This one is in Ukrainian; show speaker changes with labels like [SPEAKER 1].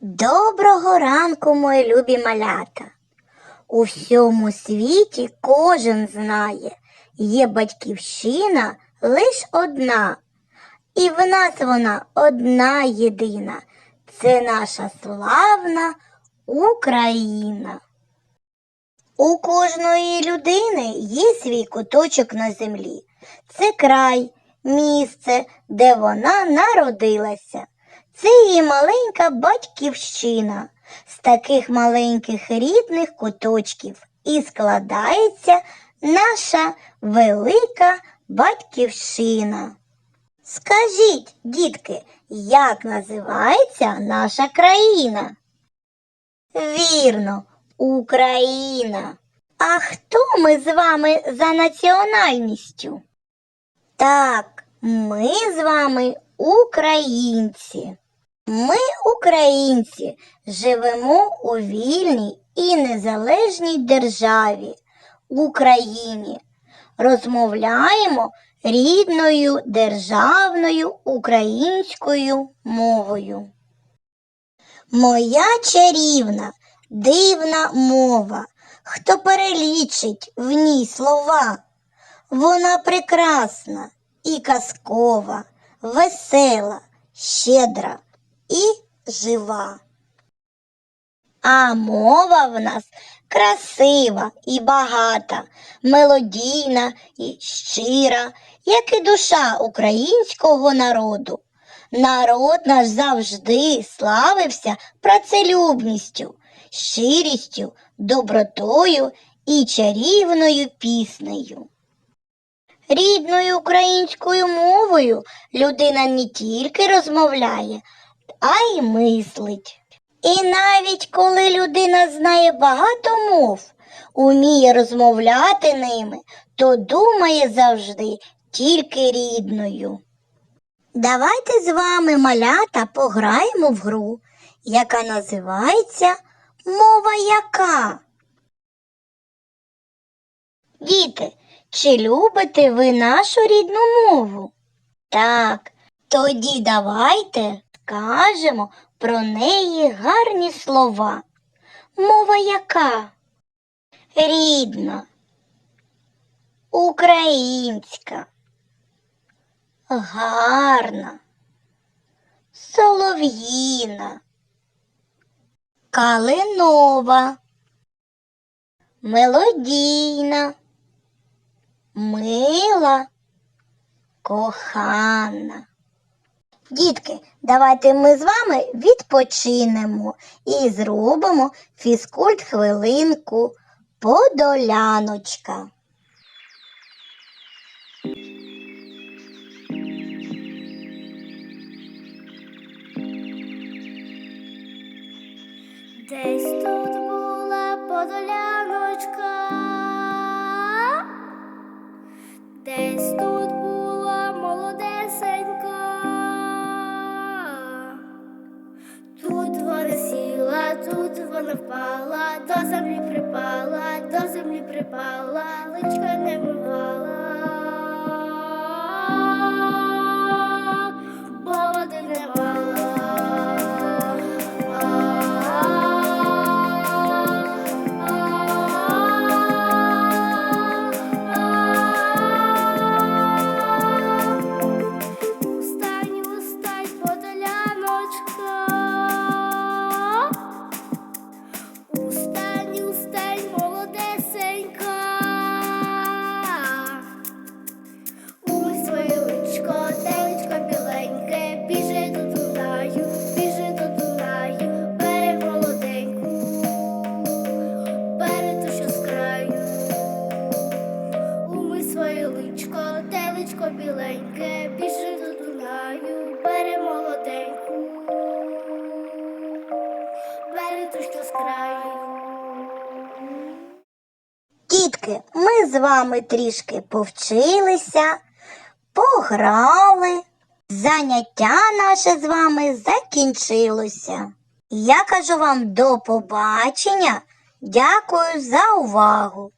[SPEAKER 1] Доброго ранку, мої любі малята. У всьому світі кожен знає, є батьківщина лиш одна, і в нас вона одна єдина. Це наша славна Україна. У кожної людини є свій куточок на землі. Це край, місце, де вона народилася. Це її маленька батьківщина. З таких маленьких рідних куточків і складається наша велика батьківщина. Скажіть, дітки, як називається наша країна? Вірно, Україна. А хто ми з вами за національністю? Так, ми з вами українці. Ми, українці, живемо у вільній і незалежній державі Україні. Розмовляємо рідною державною українською мовою. Моя чарівна, дивна мова, хто перелічить в ній слова, вона прекрасна і казкова, весела, щедра і жива. А мова в нас красива і багата, мелодійна і щира, як і душа українського народу. Народ наш завжди славився працелюбністю, щирістю, добротою і чарівною піснею. Рідною українською мовою людина не тільки розмовляє, а й мислить. І навіть коли людина знає багато мов, уміє розмовляти ними, то думає завжди тільки рідною. Давайте з вами, малята, пограємо в гру, яка називається Мова яка. Діти, чи любите ви нашу рідну мову? Так, тоді давайте скажемо про неї гарні слова. Мова яка? Рідна, українська, гарна, солов'їна, калинова, мелодійна, мила, кохана. Дітки, давайте ми з вами відпочинемо і зробимо фізкульт хвилинку подоляночка.
[SPEAKER 2] Десь тут була подоляночка, десь тут вона впала, до землі припала, до землі припала, личка не личко, телечко біленьке, біжи до Дунаю, бери молоденьку, бери ту, що з краю.
[SPEAKER 1] Дітки, ми з вами трішки повчилися, пограли. Заняття наше з вами закінчилося. Я кажу вам до побачення. Дякую за увагу.